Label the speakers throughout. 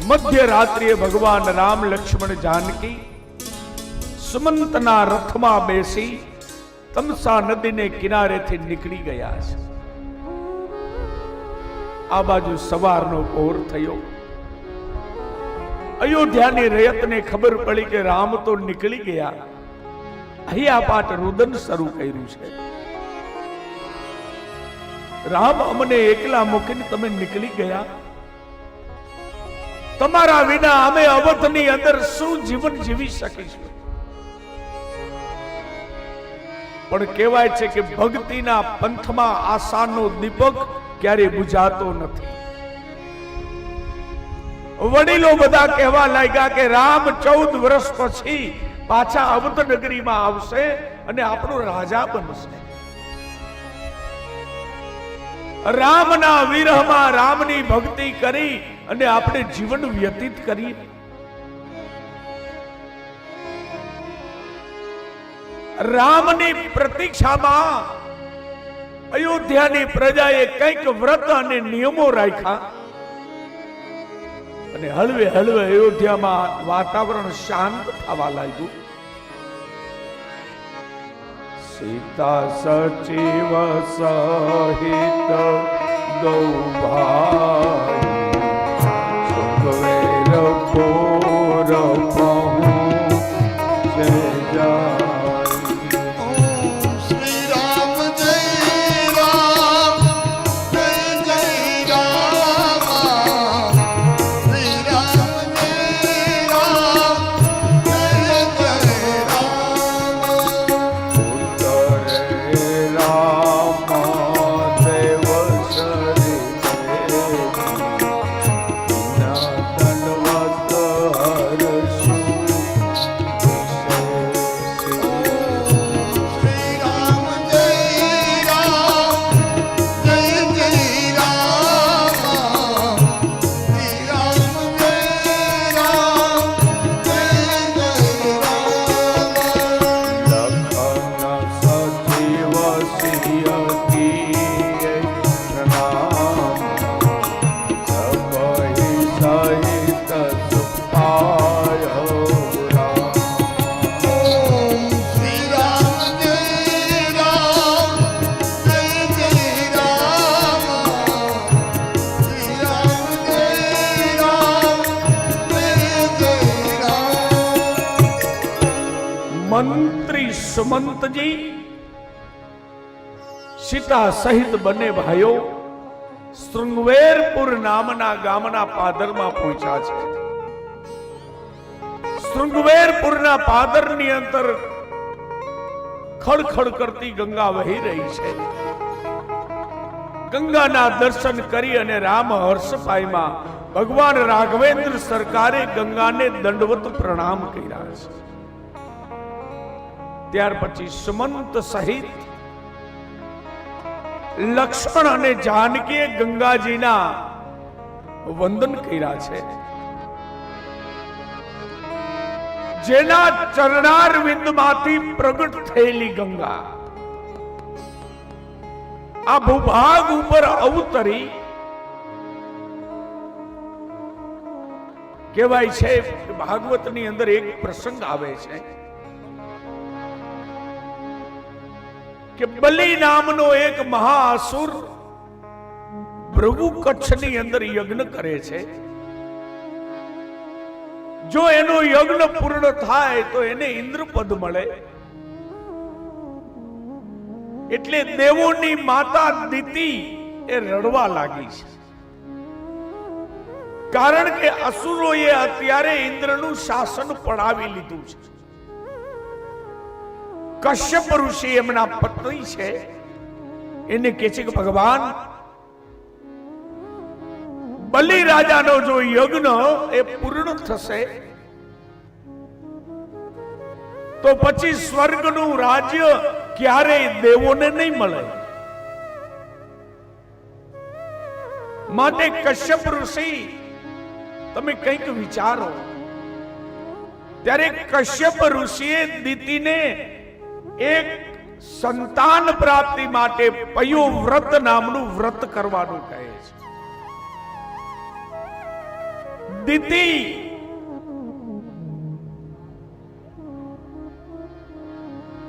Speaker 1: મધ્ય રાત્રિએ ભગવાન રામ લક્ષ્મણ જાનકી સુમંતના રથમાં બેસી તમસા નદીને કિનારેથી નીકળી ગયા છે આ બાજુ સવારનો પહોર થયો અયોધ્યાની રયતને ખબર પડી કે રામ તો નીકળી ગયા અહીંયા પાટ રુદન શરૂ કર્યું છે રામ અમને એકલા મૂકીને તમે નીકળી ગયા તમારા વિના અમે અવધની અંદર શું જીવન જીવી શકીશું? પણ કહેવાય છે કે ભક્તિના પંથમાં આશાનો દીપક ક્યારે બુજાતો નથી. વડીલો બધા કહેવા લાગ્યા કે રામ ચૌદ વર્ષ પછી પાછા અવધ નગરીમાં આવશે અને આપણો રાજા બનશે. રામના વિરહમાં રામની ભક્તિ કરી અને આપણે જીવન વ્યતીત કરીએ. રામની પ્રતીક્ષામાં અયોધ્યાની પ્રજાએ કંઈક વ્રત અને નિયમો રાખ્યા. અને હળવે હળવે અયોધ્યામાં વાતાવરણ શાંત થવા લાગ્યું. સીતા સચિવ સહિત ગૌ ભાઈ. મંત્રી સુમંતજી, સીતા સહિત બંને ભાઈઓ શૃંગવેરપુર નામના ગામના પાદરમાં પહોંચ્યા છે. શૃંગવેરપુરના પાદરની અંદર ખડખડ કરતી ગંગા વહી રહી છે. ગંગાના દર્શન કરી અને રામ હર્ષપાઈમાં ભગવાન રાઘવેન્દ્ર સરકારે ગંગાને દંડવત પ્રણામ કર્યા છે. ત્યાર પછી સુમંત સહિત લક્ષ્મણ અને જાનકીએ ગંગાજીના વંદન કર્યા છે. જેના ચરણાર વિંદમાંથી પ્રગટ થયેલી ગંગા. આ ભૂભાગ ઉપર અવતરી કહેવાય છે, ભાગવતની અંદર એક પ્રસંગ આવે છે. કે બલિ નામનો એક મહાઅસુર ભૃગુ કચ્છની અંદર યજ્ઞ કરે છે. જો એનો યજ્ઞ પૂર્ણ થાય તો એને ઇન્દ્રપદ મળે. એટલે દેવોની માતા દીતિ એ રડવા લાગી છે. કારણ કે અસુરોએ અત્યારે ઇન્દ્રનું શાસન પડાવી લીધું છે. કશ્યપ ઋષિ એમના પત્ની છે. એને કહે છે કે, ભગવાન બલિ રાજાનો જો યજ્ઞ એ પૂર્ણ થશે, તો પછી સ્વર્ગનું રાજ્ય ક્યારેય દેવોને નહીં મળે. માટે કશ્યપ ઋષિ, તમે કંઈક વિચારો. ત્યારે કશ્યપ ઋષિએ દીતીને એક સંતાન પ્રાપ્તિ માટે પયો વ્રત નામનું વ્રત કરવાનું કહે છે. દીતિ.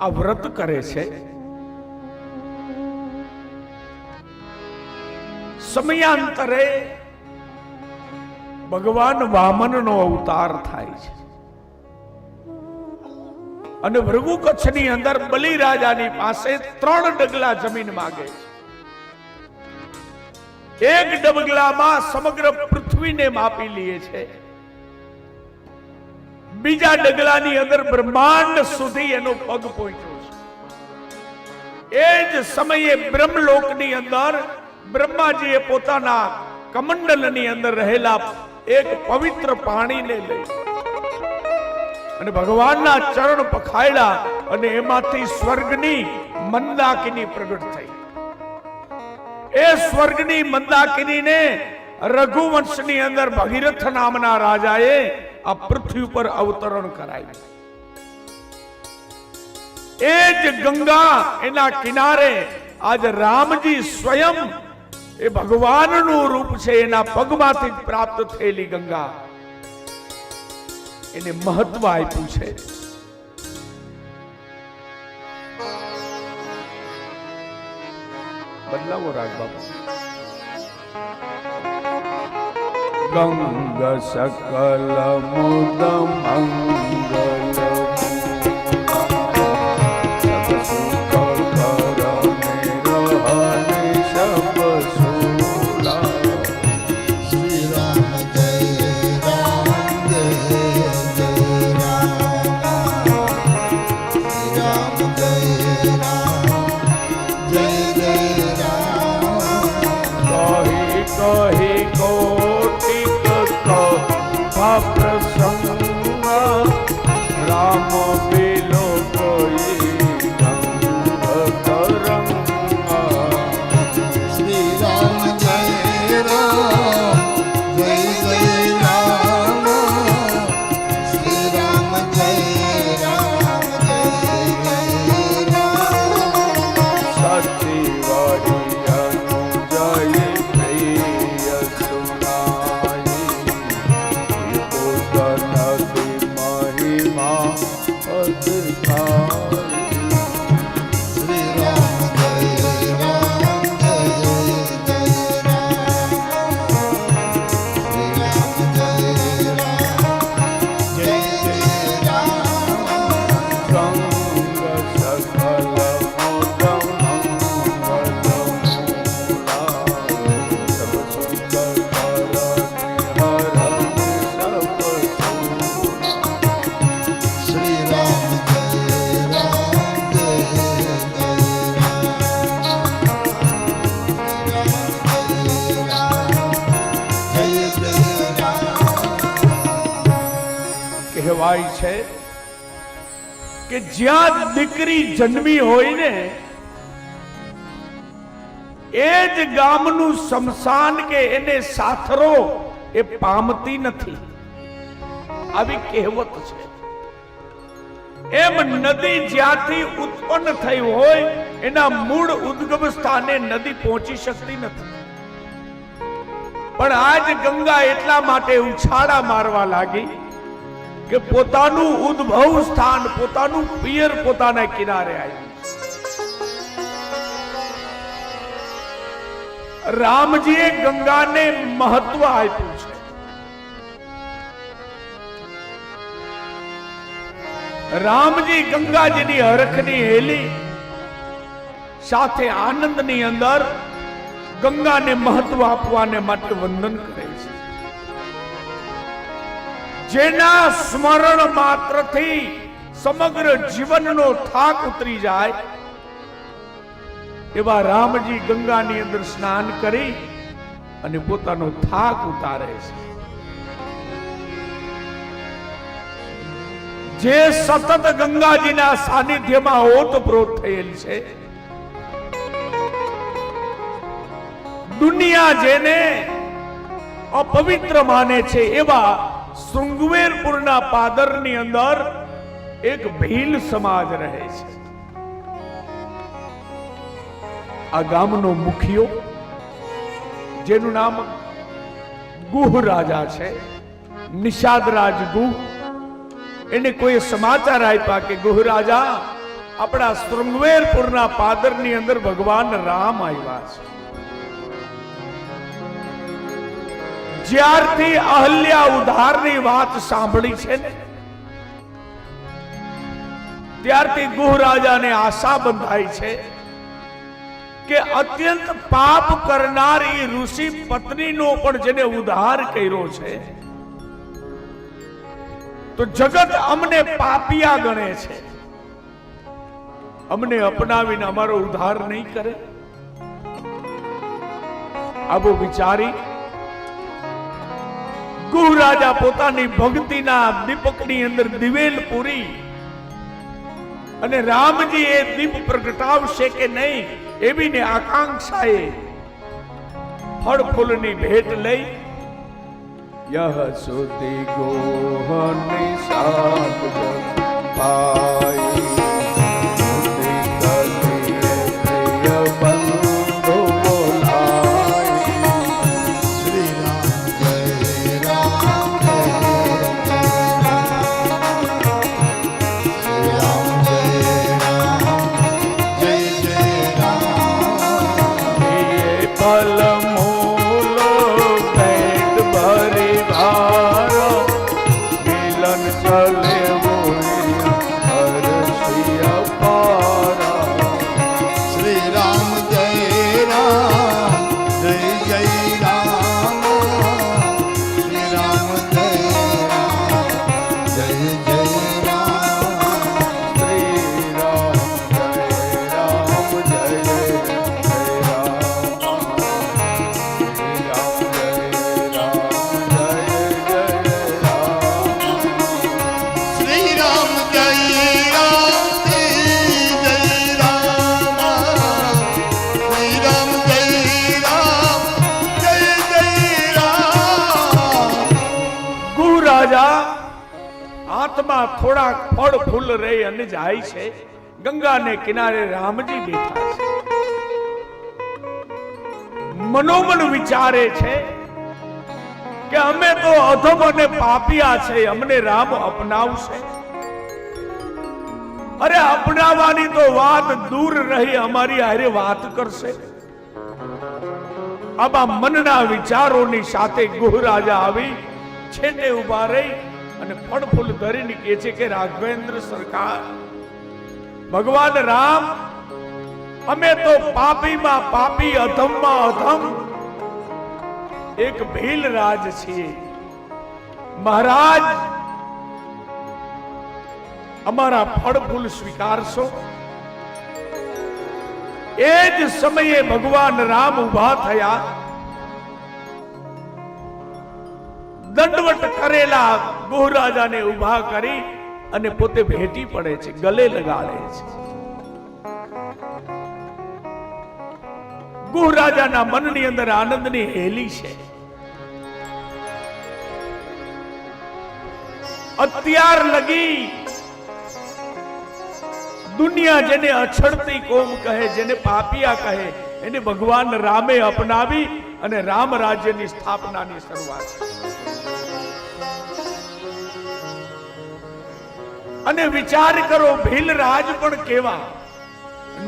Speaker 1: આ વ્રત કરે છે. સમયાંતરે ભગવાન વામનનો અવતાર થાય છે. અને ભૃગુ કચ્છની અંદર બલિરાજાની પાસે ત્રણ ડગલા જમીન માગે છે. એક ડબગલામાં સમગ્ર પૃથ્વીને માપી લે છે. બીજા ડગલાની અંદર બ્રહ્માંડ સુધી એનો પગ પહોંચ્યો છે. એ જ સમયે બ્રહ્મલોકની અંદર બ્રહ્માજીએ પોતાના કમંડલની અંદર રહેલા એક પવિત્ર પાણીને લઈ અને ભગવાનના ચરણ પખાયડા અને એમાંથી સ્વર્ગની મંદાકિની પ્રગટ થઈ. એ સ્વર્ગની મંદાકિનીને રઘુવંશની અંદર ભગીરથ નામના રાજાએ આ પૃથ્વી પર અવતરણ કરાયું એ જ ગંગા એના કિનારે આજ રામજી સ્વયં એ ભગવાનનું રૂપ છે, એના પગમાંથી પ્રાપ્ત થયેલી ગંગા. એને મહત્વ આપ્યું છે. બદલાવો રાગ બાપુ. ગંગ સકલ મુદ મંગલ કહી કોટિક પ્રસંગ કહેવાય છે કે જ્યાં દીકરી જન્મી હોય ને, એ જ ગામનું શમશાન કે એને સાથરો એ પામતી નથી. આવી કહેવત છે. એમ નદી જ્યાંથી ઉત્પન્ન થઈ હોય, એના મૂળ ઉદ્ગમ સ્થાને નદી પહોંચી શકતી નથી. પણ આજ ગંગા એટલા માટે ઉછાળા મારવા લાગી કે પોતાનું ઉદ્ભવ સ્થાન, પોતાનું પિયર પોતાના કિનારે આવ્યું રામજીએ ગંગાને મહત્વ આપ્યું છે. રામજી ગંગાજીની હરખની હેલી સાથે આનંદની અંદર ગંગાને મહત્વ આપવાને માટે વંદન કરે છે. જેના સ્મરણ માત્રથી સમગ્ર જીવનનો થાક ઉતરી જાય, એવા રામજી ગંગાની અંદર સ્નાન કરી અને પોતાનો થાક ઉતારે છે. જે સતત ગંગાજીના સાનિધ્યમાં ઓતપ્રોત થયેલ છે, દુનિયા જેને અપવિત્ર માને છે એવા શૃંગવેરપુરના પાદરની અંદર એક ભીલ સમાજ રહે છે. આ ગામનો મુખિયો, જેનું નામ ગુહ રાજા છે, નિષાદ રાજગુ એને કોઈ સમાચાર આપ્યા કે, ગુહ રાજા, આપણા શૃંગવેરપુરના પાદરની અંદર ભગવાન રામ આવ્યા છે. જ્યારથી અહલ્યા ઉધારની વાત સાંભળી છે ત્યારથી ગુહ રાજાને આશા બંધાઈ છે કે અત્યંત પાપ કરનાર એ ઋષિ પત્નીનો પણ જેને ઉદ્ધાર કર્યો છે, તો જગત અમને પાપિયા ગણે છે. અમને અપનાવીને અમારો ઉદ્ધાર નહીં કરે. આબો વિચારી ગુહ રાજા પોતાની ભક્તિના દીપકની અંદર દિવેલ પૂરી. અને રામજી એ દીપ પ્રગટાવશે કે નહીં એવી ને આકાંક્ષાએ ફળ ફૂલની ભેટ લઈ યહ સુધી ગોહની સાત ભાઈ રાજા હાથમાં થોડાક ફળ, ફૂલ રહી અને જાય છે. ગંગાને કિનારે રામજી બેઠા છે. મનોમન વિચારે છે કે અમે તો અધમ અને પાપિયા છે, અમને રામ અપનાવશે. અરે અપનાવવાની તો વાત દૂર રહી, અમારી હારે વાત કરશે. આવા મનના વિચારોની સાથે ગુહ રાજા આવી. છેટે ઊભા રહી અને ફળ ફૂલ ધરીને કહે છે કે, રાઘવેન્દ્ર સરકાર, ભગવાન રામ, અમે તો પાપીમાં પાપી, અધમમાં અધમ. એક ભીલ રાજ છીએ મહારાજ, અમારા ફળ ફૂલ સ્વીકારશો. એ જ સમયે ભગવાન રામ ઊભા થયા. દંડવટ કરેલા ગોહરાજાને ઊભા કરી અને પોતે ભેટી પડે છે, ગલે લગાડે છે. ગોહરાજાના મનની અંદર આનંદની હેલી છે. અત્યાર લગી દુનિયા જેને અછડતી કોમ કહે, જેને પાપિયા કહે, એને ભગવાન રામે અપનાવી અને રામ રાજ્યની સ્થાપનાની શરૂઆત. અને વિચાર કરો ભીલરાજ પણ કેવા?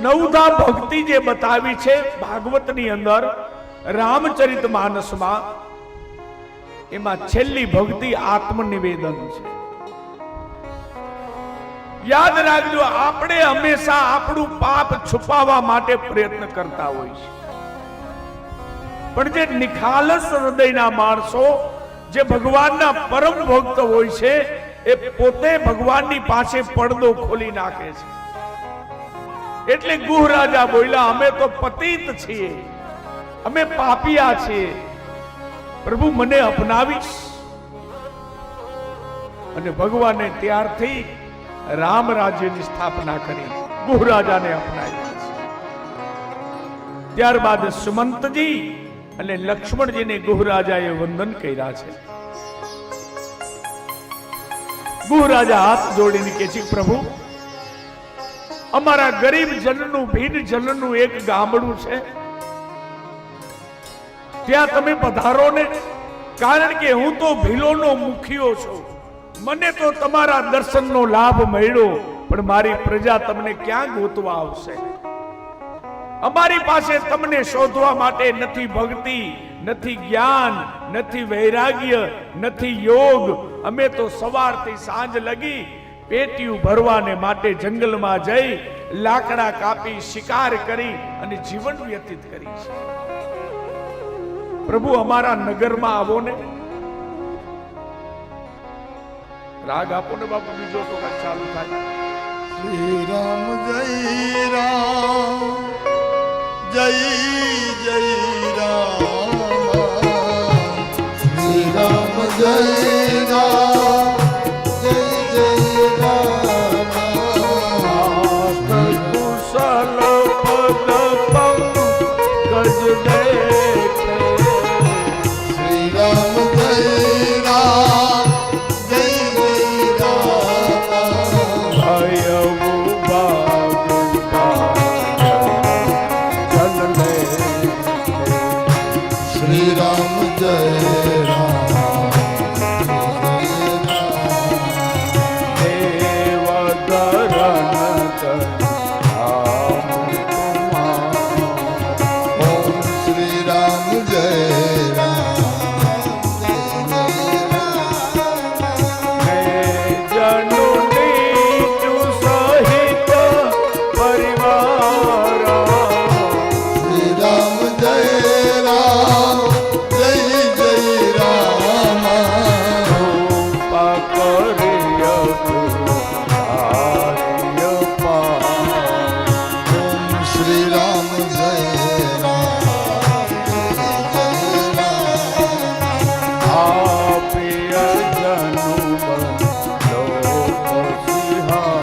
Speaker 1: નવધા ભક્તિ જે બતાવી છે ભાગવતની અંદર, રામચરિત માનસમાં, એમાં છેલ્લી ભક્તિ આત્મનિવેદન છે. યાદ રાખજો, આપણે હંમેશા આપણું પાપ છુપાવવા માટે પ્રયત્ન કરતા હોય છે. પણ જે નિખાલસ હૃદયના માણસો, જે ભગવાનના પરમ ભક્ત હોય છે એ પોતે ભગવાનની પાસે પડદો ખોલી નાખે છે. એટલે ગુહ રાજા બોલ્યા, અમે તો પતિત છીએ. અમે પાપિયા છીએ. પ્રભુ, મને અપનાવીશ. અને ભગવાને ત્યારથી રામ રાજ્યની સ્થાપના કરી, ગુહ રાજાને અપનાવ્યા ત્યારબાદ સુમંતજી અને લક્ષ્મણજીને ગુહ રાજાએ વંદન કર્યા છે. ગુહ રાજા હાથ જોડીને કે છે, પ્રભુ, અમારા ગરીબ જનનું, ભીન જનનું એક ગામડું છે. ત્યાં તમે પધારો ને કારણ કે હું તો ભીલોનો મુખિયો છું. મને તો તમારા દર્શનનો લાભ મળ્યો, પણ મારી પ્રજા તમને ક્યાં ગોતવા આવશે? અમારી પાસે તમને શોધવા માટે નથી ભક્તિ, નથી જ્ઞાન, નથી વૈરાગ્ય, નથી યોગ અમે તો સવારથી સાંજ લગી પેટીયું ભરવાને માટે જંગલમાં જઈ લાકડા કાપી શિકાર કરી અને જીવન વ્યતીત કરી છે. પ્રભુ અમારા નગરમાં આવો ને. રાગ આપો ને બાપુ, બીજો તો કઈ ચાલુ થાય.
Speaker 2: શ્રી રામ જય રામ, જય જય રામ. શ્રી રામ જય રામ